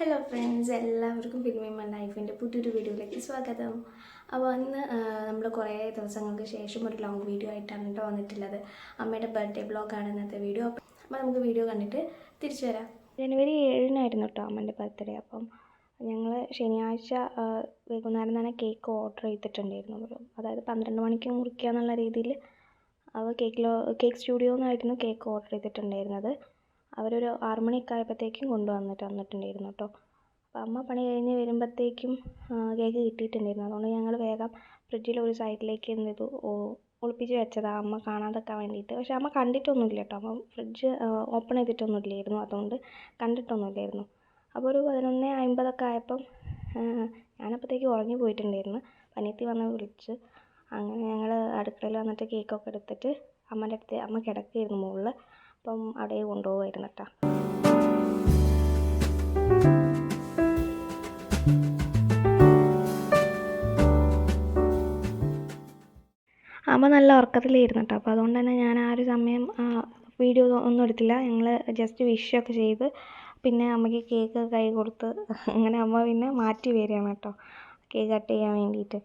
Hello friends എല്ലാവർക്കും ഫിലിമിമ ലൈഫിന്റെ പുതിയൊരു വീഡിയോയിലേക്ക് സ്വാഗതം. അപ്പോൾ അന്ന് നമ്മൾ കുറേ ദിവസങ്ങൾക്ക് ശേഷം ഒരു ലോങ് വീഡിയോ ആയിട്ടാണ് കേട്ടോ വന്നിട്ടുള്ളത്. അമ്മയുടെ ബർത്ത്ഡേ ബ്ലോഗാണ് ഇന്നത്തെ വീഡിയോ അപ്പോൾ നമുക്ക് വീഡിയോ കണ്ടിട്ട് തിരിച്ചു വരാം. ജനുവരി ഏഴിനായിരുന്നു കേട്ടോ അമ്മന്റെ ബർത്ത്ഡേ അപ്പം ഞങ്ങൾ ശനിയാഴ്ച വൈകുന്നേരം തന്നെ കേക്ക് ഓർഡർ ചെയ്തിട്ടുണ്ടായിരുന്നു. അതായത് പന്ത്രണ്ട് മണിക്ക് മുറിക്കുക എന്നുള്ള രീതിയിൽ അവ കേക്കിലോ കേക്ക് സ്റ്റുഡിയോ നിന്നായിരുന്നു കേക്ക് ഓർഡർ ചെയ്തിട്ടുണ്ടായിരുന്നത്. അവരൊരു ആറ് മണിയൊക്കെ ആയപ്പോഴത്തേക്കും കൊണ്ടുവന്നിട്ട് വന്നിട്ടുണ്ടായിരുന്നു കേട്ടോ. അപ്പോൾ അമ്മ പണി കഴിഞ്ഞ് വരുമ്പോഴത്തേക്കും കേക്ക് കിട്ടിയിട്ടുണ്ടായിരുന്നു. അതുകൊണ്ട് ഞങ്ങൾ വേഗം ഫ്രിഡ്ജിൽ ഒരു സൈഡിലേക്ക് എന്ത് ചെയ്തു? ഒളിപ്പിച്ച് വെച്ചതാണ് അമ്മ കാണാതെക്കാൻ വേണ്ടിയിട്ട്. പക്ഷേ അമ്മ കണ്ടിട്ടൊന്നുമില്ല കേട്ടോ. അപ്പം ഫ്രിഡ്ജ് ഓപ്പൺ ചെയ്തിട്ടൊന്നുമില്ലായിരുന്നു. അതുകൊണ്ട് കണ്ടിട്ടൊന്നുമില്ലായിരുന്നു. അപ്പോൾ ഒരു പതിനൊന്ന് അമ്പതൊക്കെ ആയപ്പം ഞാനപ്പോഴത്തേക്ക് ഉറങ്ങി പോയിട്ടുണ്ടായിരുന്നു. പനിയത്തി വന്ന് വിളിച്ച്. അങ്ങനെ ഞങ്ങൾ അടുക്കളയിൽ വന്നിട്ട് കേക്കൊക്കെ എടുത്തിട്ട് അമ്മേന്റെ അടുത്ത് അമ്മ കിടക്കുകയായിരുന്നു മുകളിൽ അപ്പം അവിടെ കൊണ്ടുപോകുമായിരുന്നു കേട്ടോ അമ്മ നല്ല ഉറക്കത്തിലായിരുന്നു കേട്ടോ അപ്പോൾ അതുകൊണ്ട് തന്നെ ഞാൻ ആ ഒരു സമയം വീഡിയോ ഒന്നും എടുത്തില്ല. ഞങ്ങൾ ജസ്റ്റ് വിഷൊക്കെ ചെയ്ത് പിന്നെ അമ്മയ്ക്ക് കേക്ക് കൈ കൊടുത്ത് അങ്ങനെ അമ്മ പിന്നെ മാറ്റി വരികയാണ് കേട്ടോ. കേക്ക് കട്ട് ചെയ്യാൻ വേണ്ടിയിട്ട്.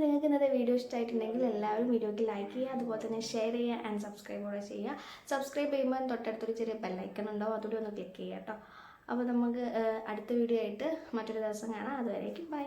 അപ്പോൾ നിങ്ങൾക്ക് ഇന്നത്തെ വീഡിയോ ഇഷ്ടമായിട്ടുണ്ടെങ്കിൽ എല്ലാവരും വീഡിയോയ്ക്ക് ലൈക്ക് ചെയ്യുക അതുപോലെ തന്നെ ഷെയർ ചെയ്യുക ആൻഡ് സബ്സ്ക്രൈബ് കൂടെ ചെയ്യുക. സബ്സ്ക്രൈബ് ചെയ്യുമ്പോൾ തൊട്ടടുത്തൊരു ചെറിയ ബെല്ലൈക്കൺ ഉണ്ടാവും അതുകൂടി ഒന്ന് ക്ലിക്ക് ചെയ്യുക കേട്ടോ അപ്പോൾ നമുക്ക് അടുത്ത വീഡിയോ ആയിട്ട് മറ്റൊരു ദിവസം കാണാം. അതുവരേക്കും ബൈ